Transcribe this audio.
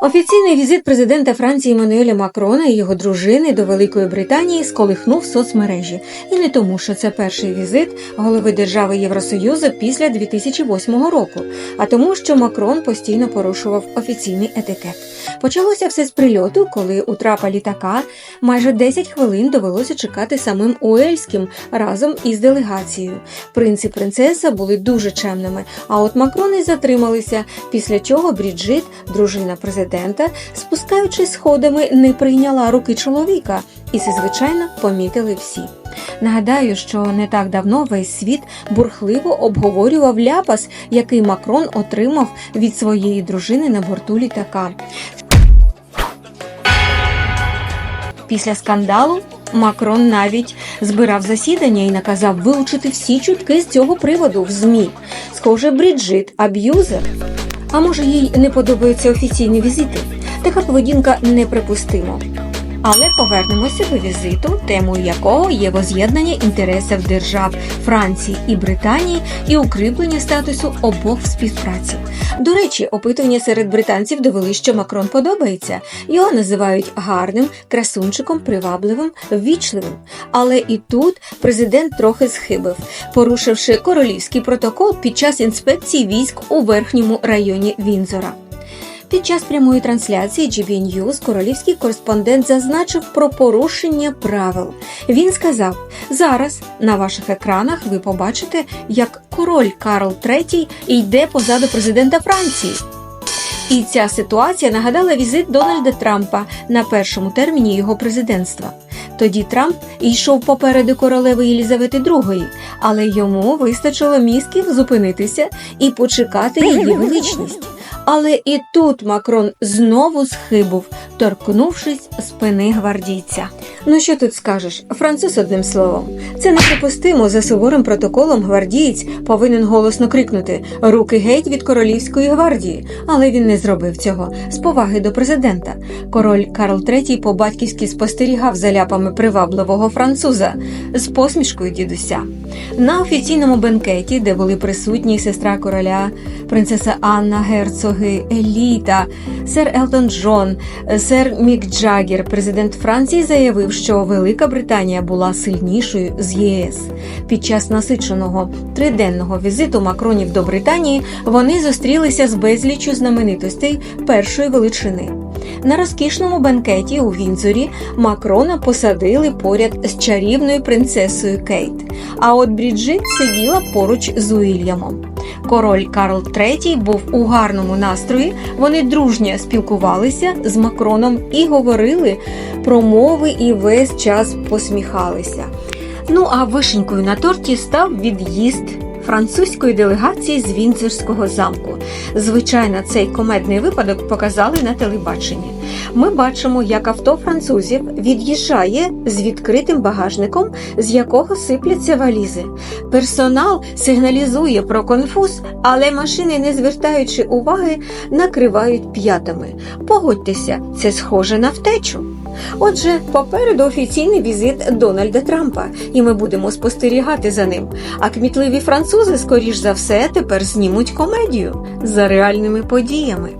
Офіційний візит президента Франції Еммануеля Макрона і його дружини до Великої Британії сколихнув соцмережі. І не тому, що це перший візит голови держави Євросоюзу після 2008 року, а тому, що Макрон постійно порушував офіційний етикет. Почалося все з прильоту, коли у трапа літака майже 10 хвилин довелося чекати самим Уельським разом із делегацією. Принц і принцеса були дуже чемними, а от Макрони затрималися, після чого Бріджит, дружина президента, спускаючись сходами, не прийняла руки чоловіка, і це, звичайно, помітили всі. Нагадаю, що не так давно весь світ бурхливо обговорював ляпас, який Макрон отримав від своєї дружини на борту літака. Після скандалу Макрон навіть збирав засідання і наказав вилучити всі чутки з цього приводу в ЗМІ. Схоже, Бріджит аб'юзер. А може, їй не подобаються офіційні візити? Така поведінка неприпустимо. Але повернемося до візиту, темою якого є воз'єднання інтересів держав Франції і Британії і укріплення статусу обох в співпраці. До речі, опитування серед британців довели, що Макрон подобається. Його називають гарним, красунчиком, привабливим, ввічливим. Але і тут президент трохи схибив, порушивши королівський протокол під час інспекції військ у верхньому районі Вінзора. Під час прямої трансляції GB News королівський кореспондент зазначив про порушення правил. Він сказав: зараз на ваших екранах ви побачите, як король Карл III йде позаду президента Франції. І ця ситуація нагадала візит Дональда Трампа на першому терміні його президентства. Тоді Трамп йшов попереду королеви Єлізавети II, але йому вистачило мізків зупинитися і почекати її величність. Але і тут Макрон знову схибув, торкнувшись спини гвардійця. Ну що тут скажеш? Француз одним словом. Це неприпустимо за суворим протоколом гвардієць повинен голосно крикнути Руки геть від королівської гвардії. Але він не зробив цього з поваги до президента. Король Карл III по-батьківськи спостерігав за ляпами привабливого француза з посмішкою дідуся. На офіційному бенкеті, де були присутні сестра короля, принцеса Анна, герцоги, еліта, сер Елтон Джон, сер Мік Джаггер, президент Франції, заявив, що Велика Британія була сильнішою з ЄС. Під час насиченого триденного візиту Макронів до Британії вони зустрілися з безліччю знаменитостей першої величини. На розкішному бенкеті у Вінзорі Макрона посадили поряд з чарівною принцесою Кейт. А от Бріджит сиділа поруч з Уільямом. Король Карл III був у гарному настрої. Вони дружньо спілкувалися з Макроном і говорили про мови і весь час посміхалися. Ну а вишенькою на торті став від'їзд французької делегації з Вінзорського замку. Звичайно, цей комедний випадок показали на телебаченні. Ми бачимо, як авто французів від'їжджає з відкритим багажником, з якого сипляться валізи. Персонал сигналізує про конфуз, але машини, не звертаючи уваги, накривають п'ятами. Погодьтеся, це схоже на втечу. Отже, попереду офіційний візит Дональда Трампа, і ми будемо спостерігати за ним. А кмітливі французи, скоріш за все, тепер знімуть комедію за реальними подіями.